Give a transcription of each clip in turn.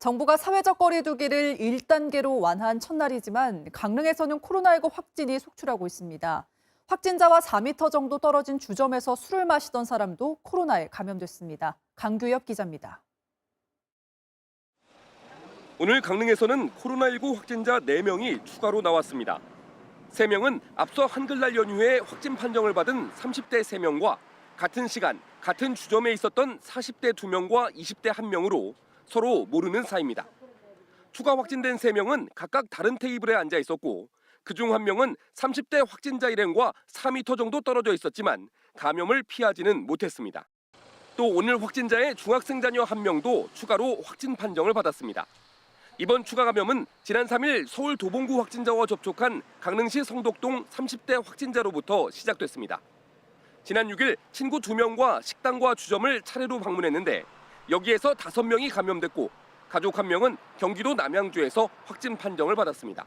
정부가 사회적 거리두기를 1단계로 완화한 첫날이지만 강릉에서는 코로나19 확진이 속출하고 있습니다. 확진자와 4m 정도 떨어진 주점에서 술을 마시던 사람도 코로나에 감염됐습니다. 강규엽 기자입니다. 오늘 강릉에서는 코로나19 확진자 4명이 추가로 나왔습니다. 3명은 앞서 한글날 연휴에 확진 판정을 받은 30대 3명과 같은 시간 같은 주점에 있었던 40대 2명과 20대 1명으로 서로 모르는 사이입니다. 추가 확진된 3명은 각각 다른 테이블에 앉아 있었고 그중 한 명은 30대 확진자 일행과 4m 정도 떨어져 있었지만 감염을 피하지는 못했습니다. 또 오늘 확진자의 중학생 자녀 한 명도 추가로 확진 판정을 받았습니다. 이번 추가 감염은 지난 3일 서울 도봉구 확진자와 접촉한 강릉시 성덕동 30대 확진자로부터 시작됐습니다. 지난 6일 친구 2명과 식당과 주점을 차례로 방문했는데 여기에서 5명이 감염됐고 가족 1명은 경기도 남양주에서 확진 판정을 받았습니다.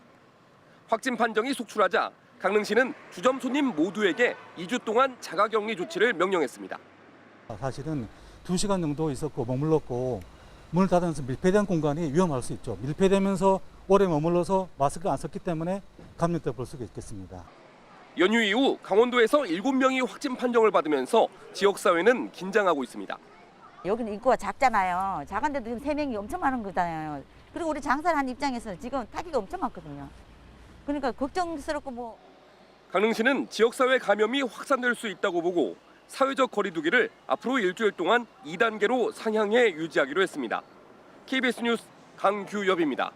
확진 판정이 속출하자 강릉시는 주점 손님 모두에게 2주 동안 자가격리 조치를 명령했습니다. 사실은 2시간 정도 있었고 머물렀고 문을 닫으면서 밀폐된 공간이 위험할 수 있죠. 밀폐되면서 오래 머물러서 마스크를 안 썼기 때문에 감염돼 볼 수가 있겠습니다. 연휴 이후 강원도에서 7명이 확진 판정을 받으면서 지역사회는 긴장하고 있습니다. 여기는 인구가 작잖아요. 작은데도 지금 세 명이 엄청 많은 거잖아요. 그리고 우리 장사를 한 입장에서 지금 타기가 엄청 많거든요. 그러니까 걱정스럽고 뭐 강릉시는 지역사회 감염이 확산될 수 있다고 보고 사회적 거리두기를 앞으로 일주일 동안 2단계로 상향해 유지하기로 했습니다. KBS 뉴스 강규엽입니다.